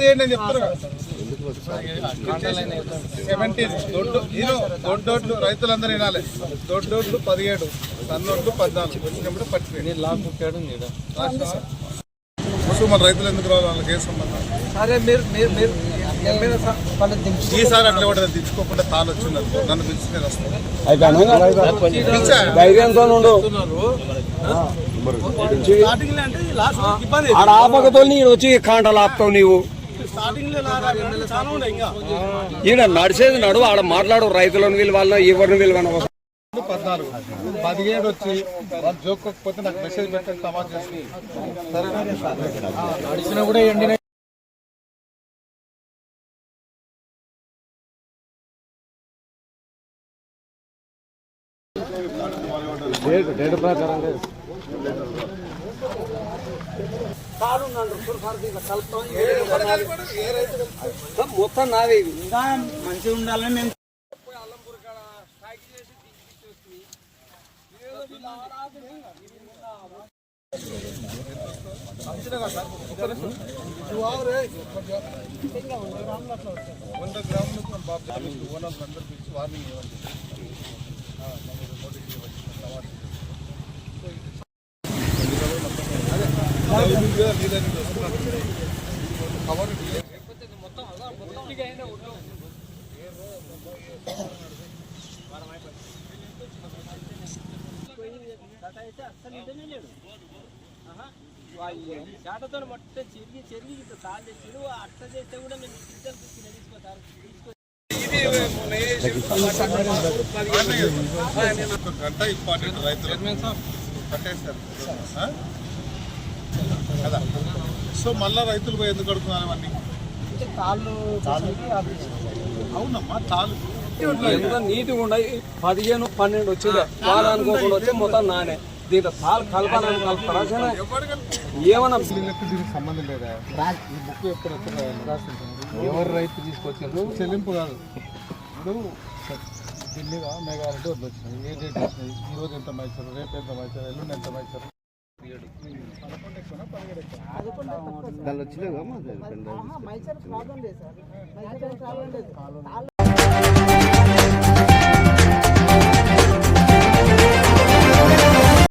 చేయండి నేను చెప్తున్నా సెవెంటీన్ దొడ్డు ఇను దొడ్డోడ్లు రైతులందరూ వినాలి. దొడ్డోడ్లు పదిహేడు సన్నోడ్లు పద్నాలుగు వచ్చినప్పుడు పట్టిపోయి మన రైతులు ఎందుకు రావాలి? వాళ్ళకి ఏ సంబంధం? సరే మీరు మీరు ఈసారి అట్లా కూడా తెచ్చుకోకుండా తాను వచ్చింది నన్ను పిలిచి నేను వస్తాను. ఆపకతో వచ్చి కాంటలు ఆపుతావు నీవు. ఈడ నడిచేది నడు ఆడ మాట్లాడు రైతులను వీళ్ళు ఎవరిని వీళ్ళు పద్నాలుగు. పదిహేడు వచ్చి వాళ్ళు జోక్కోకపోతే నాకు మెసేజ్ పెట్టండి సమాజ్ చేసి కూడా ఎండిన మొత్తం నాది ఇంకా మంచిగా ఉండాలని మేము వంద గ్రాములకు మన బాబు ఓనర్లు అందరూ పిలిచి వార్నింగ్ ఇవ్వండి. చాటతో మొట్ట చెరిగి చెరిగి ఇట్లా తాళ్ళు తెచ్చిడు అట్ట చేస్తే కూడా మేము గిద్దలు తీసుకుని తీసుకోతారు గంట ఇంపార్టెంట్ రైతులు కట్టేశారు. ఆ? కదా. సో మళ్ళా రైతులు పోయి ఎందుకు అడుగుతున్నారు అవన్నీ తాళ్ళు అవునమ్మా తాలు ఎంత నీట్గా ఉండయి? పదిహేను పన్నెండు వచ్చింది. వాళ్ళు అనుకోకుండా వచ్చి మొత్తం నానే. దీంట్లో పాలు కలపాలని కలుపుతారా? సరే ఎవరు కలిపి ఏమన్నా దీనికి సంబంధం లేదా? ఈ బుక్ ఎప్పుడు ఎవరు రైతు తీసుకొచ్చారు? చెల్లింపు కాదు. ఇప్పుడు ఢిల్లీగా మేఘాలంటే వచ్చినాయి ఏ డేట్ వచ్చినాయి ఈ రోజు ఎంత మైచారు రేపు ఎంత మైచారు ఎల్లుండి ఎంత మైచారు దానిలో వచ్చినాయి మైసర్ ప్రాబ్లం లేదు సార్. మైసర్ ప్రాబ్లం లేదు